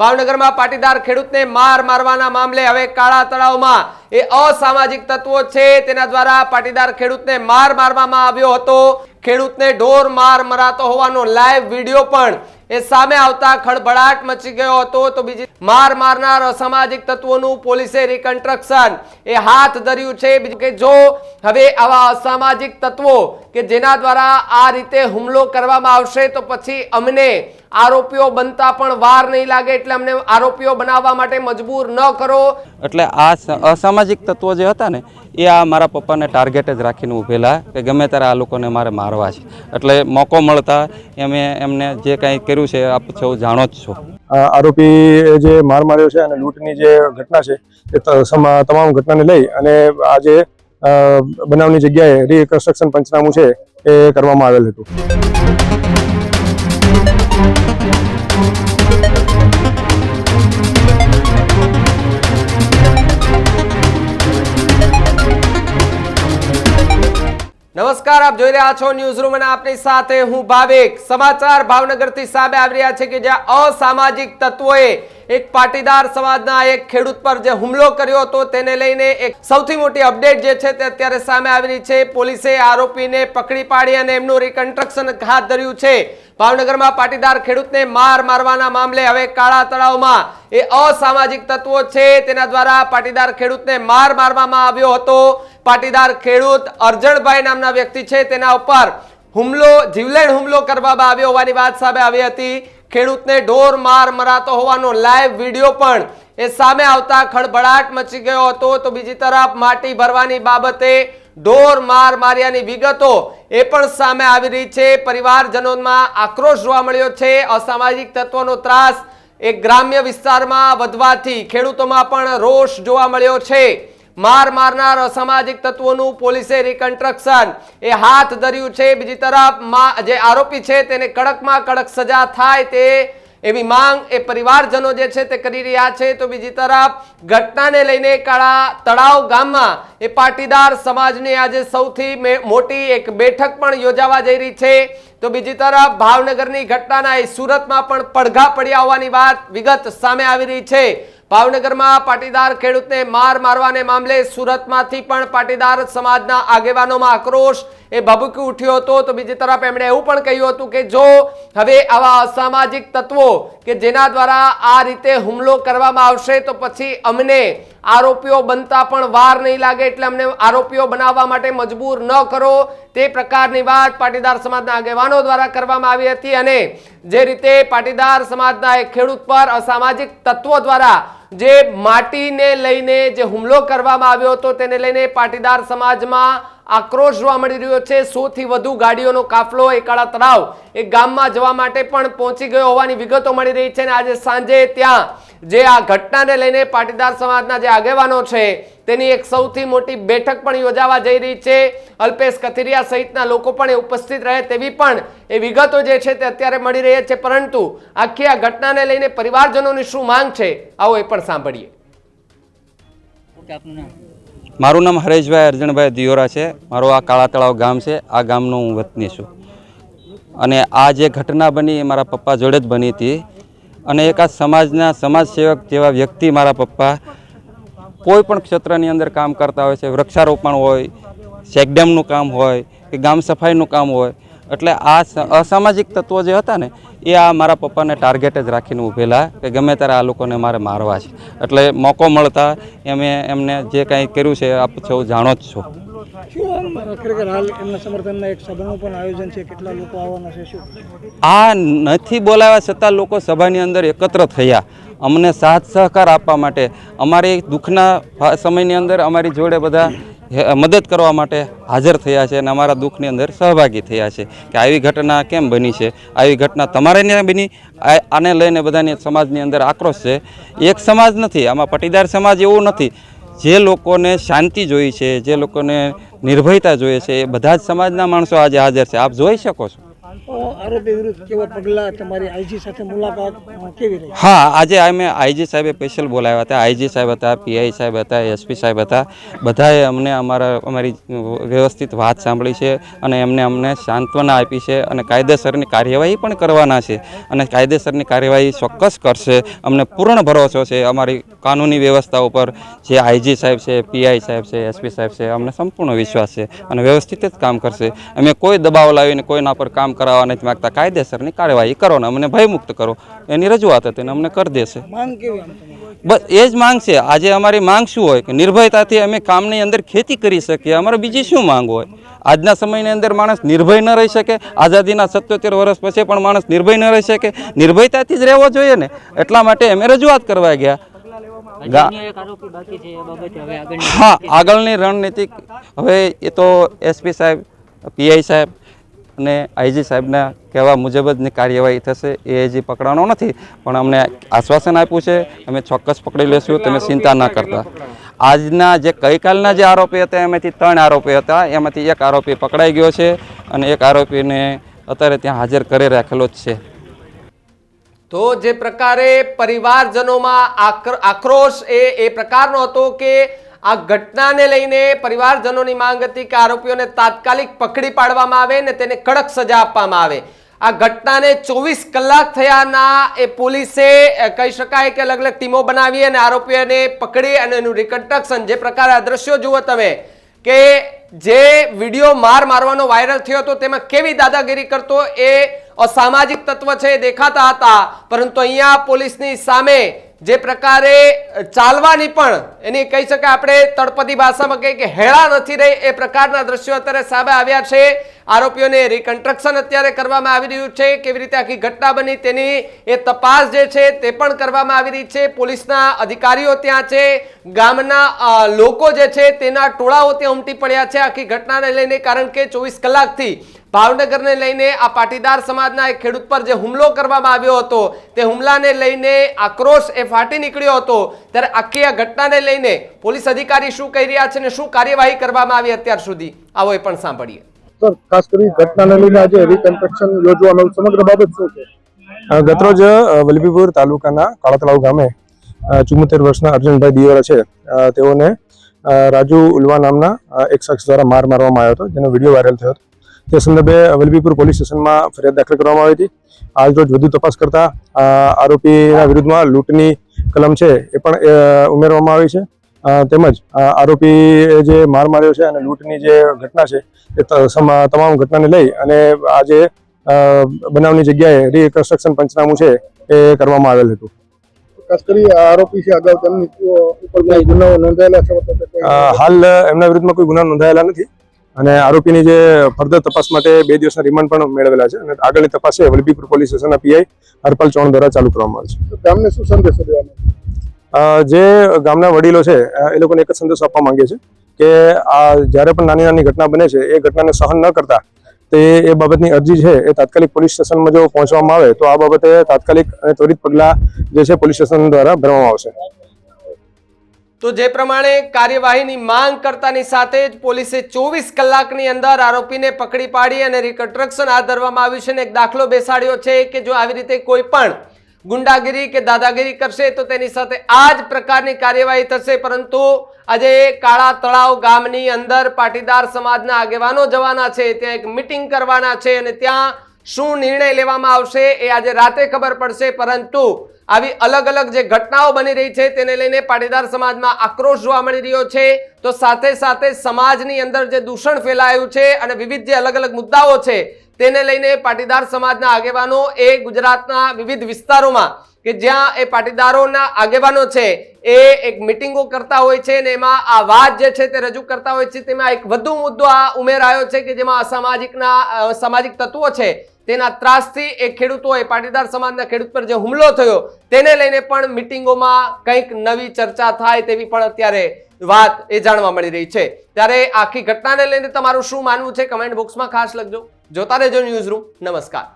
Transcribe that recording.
ભાવનગરમાં પાટીદાર ખેડૂતને માર મારવાના મામલે હવે કાળા તળાવમાં એ અસામાજિક તત્વો છે. તેના દ્વારા પાટીદાર ખેડૂતને માર મારવામાં આવ્યો હતો. ખેડૂતને ઢોર માર મરાતો હોવાનો લાઈવ વીડિયો પણ એ સામે આવતા ખળભળાટ મચી ગયો હતો. તો બીજી માર મારનાર અસામાજિક તત્વોનું પોલીસે રિકન્સ્ટ્રક્શન એ હાથ ધર્યું છે. બીજું કે જો હવે આવા અસામાજિક તત્વો કે જેના દ્વારા આ રીતે હુમલો કરવામાં આવશે તો પછી અમને આરોપીઓ બનતા પણ વાર નહીં લાગે એટલે અમને આરોપીઓ બનાવવા માટે મજબૂર ન કરો. એટલે આ અસામાજિક તત્વો જે હતા ને એ આ મારા પપ્પાને ટાર્ગેટ જ રાખીને ઊભેલા કે ગમે ત્યારે આ લોકોને મારે મારવા છે. એટલે મોકો મળતા એમે એમને જે કાંઈ કર્યું છે આપ સૌ જાણો જ છો. આ આરોપી જે માર માર્યો છે અને લૂંટની જે ઘટના છે એ તમામ ઘટનાને લઈ અને આ જે બનાવની જગ્યાએ રિકન્સ્ટ્રક્શન પંચનામું છે એ કરવામાં આવેલ હતું. Thank you. નમસ્કાર, આપ જોઈ રહ્યા છો ન્યૂઝ રૂમ અને આપની સાથે હું ભાવિક. સમાચાર ભાવનગરથી સામે આવી રહ્યા છે કે જ્યાં અસામાજિક તત્વોએ એક પાટીદાર સમાજના એક ખેડૂત પર જે હુમલો કર્યો હતો તેને લઈને એક સૌથી મોટી અપડેટ જે છે તે અત્યારે સામે આવી રહી છે. પોલીસે આરોપીને પકડી પાડી અને એમનું રિકન્સ્ટ્રક્શન હાથ ધર્યું છે. ભાવનગરમાં પાટીદાર ખેડૂતને માર મારવાના મામલે હવે કાળા તળાવમાં એ અસામાજિક તત્વો છે. તેના દ્વારા પાટીદાર ખેડૂતને માર મારવામાં આવ્યો હતો. પાટીદાર ખેડૂત અરજણભાઈ નામના વ્યક્તિ છે. તેના ઉપર હુમલો, જીવલેણ હુમલો કરવામાં આવ્યો હોવાની વાત સામે આવી હતી. ખેડૂતને ઢોર માર મરાતો હોવાનો લાઈવ વીડિયો પણ એ સામે આવતા ખળભળાટ મચી ગયો હતો. તો બીજી તરફ માટી ભરવાની બાબતે ઢોર માર માર્યાની વિગતો એ પણ સામે આવી રહી છે. પરિવારજનોમાં આક્રોશ જોવા મળ્યો છે. અસામાજિક તત્વોનો ત્રાસ એ ગ્રામ્ય વિસ્તારમાં વધવાથી ખેડૂતોમાં પણ રોષ જોવા મળ્યો છે. માર મારનાર અસામાજિક તત્વોનું પોલીસે રિકન્સ્ટ્રક્શન એ હાથ ધર્યું છે, બીજી તરફ જે આરોપી છે તેને કડકમાં કડક સજા થાય તે એવી માંગ એ પરિવારજનો જે છે તે કરી રહ્યા છે. તો બીજી તરફ ઘટનાને લઈને કાળા તળાવ ગામમાં એ પાટીદાર સમાજની આજે સૌથી મોટી એક બેઠક પણ યોજાવા જઈ રહી છે. તો બીજી તરફ ભાવનગરની ઘટનાના એ સુરતમાં પણ પડઘા પડ્યા હોવાની વાત વિગત સામે આવી રહી છે. ભાવનગરમાં પાટીદાર ખેડૂતને માર મારવાને મામલે સુરતમાંથી પણ પાટીદાર સમાજના આગેવાનોમાં આક્રોશ. એ ભભૂકી ઉઠ્યો હતો તો બીજી તરફ એમણે એવું પણ કહ્યું હતું કે જો હવે આવા અસામાજિક તત્વો કે જેના દ્વારા આ રીતે હુમલો કરવામાં આવશે તો પછી અમને આરોપીઓ બનતા પણ વાર નહીં લાગે એટલે અમને આરોપીઓ બનાવવા માટે મજબૂર ન કરો. તે પ્રકારની વાત પાટીદાર સમાજના આગેવાનો દ્વારા કરવામાં આવી હતી અને જે રીતે પાટીદાર સમાજના એક ખેડૂત પર અસામાજિક તત્વો દ્વારા જે માટીને લઈને જે હુમલો કરવામાં આવ્યો હતો, તેને લઈને પાટીદાર સમાજમાં આક્રોશ જોવા મળી રહ્યો છે. સો થી વધુ ગાડીઓનો કાફલો, એકાળા તળાવ એ ગામમાં જવા માટે પણ પહોંચી ગયો હોવાની વિગતો મળી રહી છે અને આજે સાંજે ત્યાં જે આ ઘટનાને લઈને પાટીદાર સમાજના જે આગેવાનો છે તેની એક સૌથી મોટી બેઠક પણ યોજાવા જઈ રહી છે. અલ્પેશ કથિરિયા સહિતના લોકો પણ એ ઉપસ્થિત રહે તેવી પણ એ વિગતો જે છે તે અત્યારે મળી રહી છે. પરંતુ આખી આ ઘટનાને લઈને પરિવારજનોની શું માંગ છે આવો એ પણ સાંભળીએ. મારું નામ હરેશભાઈ અર્જણભાઈ દિયોરા છે. મારું આ કાળા તળાવ ગામ છે. આ ગામનો હું વતની છું. અને આ જે ઘટના બની એ મારા પપ્પા જોડે જ બની હતી. અને એક આ સમાજના સમાજસેવક જેવા વ્યક્તિ મારા પપ્પા, કોઈ પણ ક્ષેત્રની અંદર કામ કરતા હોય છે, વૃક્ષારોપણ હોય ચેકડેમનું કામ હોય કે ગામ સફાઈનું કામ હોય, એટલે આ અસામાજિક તત્વો જે હતા ને, એ આ મારા પપ્પાને ટાર્ગેટ જ રાખીને ઊભેલા કે ગમે ત્યારે આ લોકોને મારે મારવા છે. એટલે મોકો મળતા એમે, એમને જે કાંઈ કર્યું છે, આપ સૌ જાણો જ છો. આ નથી બોલાવ્યા છતાં લોકો સભાની અંદર એકત્ર થયા. અમને સાથ સહકાર આપવા માટે, અમારી દુઃખના સમયની અંદર અમારી જોડે બધા મદદ કરવા માટે હાજર થયા છે અને અમારા દુઃખની અંદર સહભાગી થયા છે કે આવી ઘટના કેમ બની છે? આવી ઘટના તમારે ત્યાં બની? આને લઈને બધાની સમાજની અંદર આક્રોશ છે. એક સમાજ નથી, આમાં પટીદાર સમાજ એવું નથી. જે લોકોને શાંતિ જોઈ છે, જે લોકોને નિર્ભયતા જોઈએ છે, એ બધા જ સમાજના માણસો આજે હાજર છે. આપ જોઈ શકો છો. આરોપી વિરુદ્ધ કેવા પગલાં તમારી આઈજી સાથે મુલાકાત કેવી રહી? હા, આજે અમે આઈજી સાહેબે સ્પેશિયલ બોલાવ્યા હતા. આઈજી સાહેબ હતા, પીઆઈ સાહેબ હતા, એસપી સાહેબ હતા. બધાએ અમને અમારા, અમારી વ્યવસ્થિત વાત સાંભળી છે અને એમને અમને સાંત્વના આપી છે અને કાયદેસરની કાર્યવાહી પણ કરવાના છે અને કાયદેસરની કાર્યવાહી ચોક્કસ કરશે. અમને પૂર્ણ ભરોસો છે અમારી કાનૂની વ્યવસ્થા ઉપર. જે આઈજી સાહેબ છે, પીઆઈ સાહેબ છે, એસપી સાહેબ છે, અમને સંપૂર્ણ વિશ્વાસ છે અને વ્યવસ્થિત જ કામ કરશે. અમે કોઈ દબાવ લાવીને કોઈના પર કામ કરાવવા નથી માગતા. કાયદેસરની કાર્યવાહી કરો ને અમને ભયમુક્ત કરો. એની રજૂઆત હતી અમને કરી દેશે. બસ એ જ માંગ છે. આજે અમારી માંગ શું હોય? કે નિર્ભયતાથી અમે કામની અંદર ખેતી કરી શકીએ. અમારે બીજી શું માંગ હોય? આજના સમયની અંદર માણસ નિર્ભય ન રહી શકે. આઝાદીના સત્યોતેર વર્ષ પછી પણ માણસ નિર્ભય ન રહી શકે. નિર્ભયતાથી જ રહેવો જોઈએ ને. એટલા માટે અમે રજૂઆત કરવા ગયા. હા આગળની રણનીતિ. હવે એ તો એસપી સાહેબ પીઆઈ સાહેબ અને આઈજી સાહેબના કહેવા મુજબ જ કાર્યવાહી થશે એ આઈજી પકડાનો નથી, પણ અમને આશ્વાસન આપ્યું છે, અમે ચોક્કસ પકડી લેશું, તમે ચિંતા ના કરતા. આજના જે ગઈકાલના જે આરોપી હતા, એમાંથી ત્રણ આરોપી હતા, એમાંથી એક આરોપી પકડાઈ ગયો છે અને એક આરોપીને અત્યારે ત્યાં હાજર કરી રાખેલો જ છે. તો જે પ્રકારે પરિવારજનોમાં આક્ર- આક્રોશ એ એ પ્રકારનો હતો કે આ ઘટનાને લઈને પરિવારજનોની માંગ હતી કે આરોપીઓને તાત્કાલિક પકડી પાડવામાં આવે ને તેને કડક સજા આપવામાં આવે. આ ઘટનાને ચોવીસ કલાક થયાના એ પોલીસે કહી શકાય કે અલગ અલગ ટીમો બનાવી અને આરોપીઓને પકડી અને એનું રિકન્સ્ટ્રક્શન જે પ્રકારે આ દ્રશ્યો જુઓ તમે, કે જે વીડિયો માર મારવાનો વાયરલ થયો હતો, તેમાં કેવી દાદાગીરી કરતો એ અસામાજિક તત્વ છે દેખાતા હતા. પરંતુ અહીંયા પોલીસની સામે જે પ્રકારે ચાલવાની પણ, એની કહી શકાય આપણે તળપદી ભાષામાં કહીએ કે હેળા નથી રહી એ પ્રકારના દ્રશ્યો અત્યારે સામે આવ્યા છે. આરોપીઓને રિકન્સ્ટ્રક્શન અત્યારે કરવામાં આવી રહ્યું છે. કેવી રીતે આખી ઘટના બની તેની એ તપાસ જે છે તે પણ કરવામાં આવી રહી છે. પોલીસના અધિકારીઓ ત્યાં છે. ગામના લોકો જે છે તેના ટોળાઓ ત્યાં ઉમટી પડ્યા છે આખી ઘટનાને લઈને, કારણ કે ચોવીસ કલાકથી ભાવનગરને લઈને આ પાટીદાર સમાજના એક ખેડૂત પર જે હુમલો કરવામાં આવ્યો હતો તે હુમલાને લઈને આક્રોશ એ ફાટી નીકળ્યો હતો. ત્યારે આખી આ ઘટનાને લઈને પોલીસ અધિકારી શું કહી રહ્યા છે અને શું કાર્યવાહી કરવામાં આવી અત્યાર સુધી? આવો એ પણ સાંભળીએ. સર ખાસ કરી ઘટનાને લઈને આજે રિકન્સ્ટ્રક્શન યોજવામાં સમગ્ર બાબત શું છે? ગતરોજ વલભીપુર તાલુકાના કાળા ગામે ચુમ્મોતેર વર્ષના અર્જુનભાઈ દિયોરા છે. તેઓને રાજુ ઉલવા નામના એક શખ્સ દ્વારા માર મારવામાં આવ્યો હતો જેનો વીડિયો વાયરલ થયો હતો. તે સંદર્ભે વલભીપુર પોલીસ સ્ટેશનમાં ફરિયાદ દાખલ કરવામાં આવી હતી. આજરોજ વધુ તપાસ કરતા આરોપીના વિરુદ્ધમાં લૂંટની કલમ છે એ પણ ઉમેરવામાં આવી છે. તેમજ આરોપી જે માર માર્યો છે અને લૂંટની જે ઘટના છે એ તમામ ઘટનાને લઈ અને આજે બનાવની જગ્યાએ રિકન્સ્ટ્રક્શન પંચનામું છે એ કરવામાં આવેલ હતું. ખાસ કરી આરોપી છે અગાઉ તેમની ઉપર ગુનાઓ નોંધાયેલા છે? મતલબ કે કોઈ- અ, હાલ એમના વિરુદ્ધમાં કોઈ ગુના નોંધાયેલા નથી. અને આરોપીની જે ફર્ધર તપાસ માટે બે દિવસના રિમાન્ડ પણ મેળવેલા છે અને આગળની તપાસ છે વલભીપુર પોલીસ સ્ટેશનના પીઆઈ હરપાલ ચૌહાણ દ્વારા ચાલુ કરવામાં આવે છે. ગામને શું સંદેશો દેવાનો? જે ગામના વડીલો છે એ લોકોને એક જ સંદેશો આપવા માંગીએ છીએ કે આ જ્યારે પણ નાની નાની ઘટના બને છે એ ઘટનાને સહન ન કરતા તે એ બાબતની અરજી છે એ તાત્કાલિક પોલીસ સ્ટેશનમાં જો પહોંચવામાં આવે તો આ બાબતે તાત્કાલિક અને ત્વરિત પગલાં જે છે પોલીસ સ્ટેશન દ્વારા ભરવામાં આવશે. તો જે પ્રમાણે કાર્યવાહીની માંગ કરતાની સાથે જ પોલીસે ચોવીસ કલાકની અંદર આરોપીને પકડી પાડી અને રિકન્સ્ટ્રક્શન હાથ ધરવામાં આવ્યું છે અને એક દાખલો બેસાડ્યો છે કે જો આવી રીતે કોઈ પણ ગુંડાગીરી કે દાદાગીરી કરશે તો તેની સાથે આ જ પ્રકારની કાર્યવાહી થશે. પરંતુ આજે કાળા તળાવ ગામની અંદર પાટીદાર સમાજના આગેવાનો જવાના છે, ત્યાં એક મિટિંગ કરવાના છે અને ત્યાં શું નિર્ણય લેવામાં આવશે એ આજે રાતે ખબર પડશે. પરંતુ આવી અલગ અલગ જે ઘટનાઓ બની રહી છે તેને લઈને પાટીદાર સમાજમાં આક્રોશ જોવા મળી રહ્યો છે. તો સાથે સાથે સમાજની અંદર જે દૂષણ ફેલાયું છે અને વિવિધ જે અલગ અલગ મુદ્દાઓ છે તેને લઈને પાટીદાર સમાજના આગેવાનો એ ગુજરાતના વિવિધ વિસ્તારોમાં કે જ્યાં એ પાટીદારોના આગેવાનો છે એ એક મિટિંગો કરતા હોય છે ને એમાં આ વાત જે છે તે રજૂ કરતા હોય છે. તેમાં એક વધુ મુદ્દો આ ઉમેરાયો છે કે જેમાં અસામાજિકના સામાજિક તત્વો છે તેના ત્રાસથી એ ખેડૂતોએ પાટીદાર સમાજના ખેડૂત પર જે હુમલો થયો, તેને લઈને પણ મિટિંગોમાં કંઈક નવી ચર્ચા થાય તેવી પણ અત્યારે વાત એ જાણવા મળી રહી છે. ત્યારે આખી ઘટનાને લઈને તમારું શું માનવું છે? કમેન્ટ બોક્સમાં ખાસ લખજો. જોતા રહેજો ન્યૂઝ રૂમ. નમસ્કાર.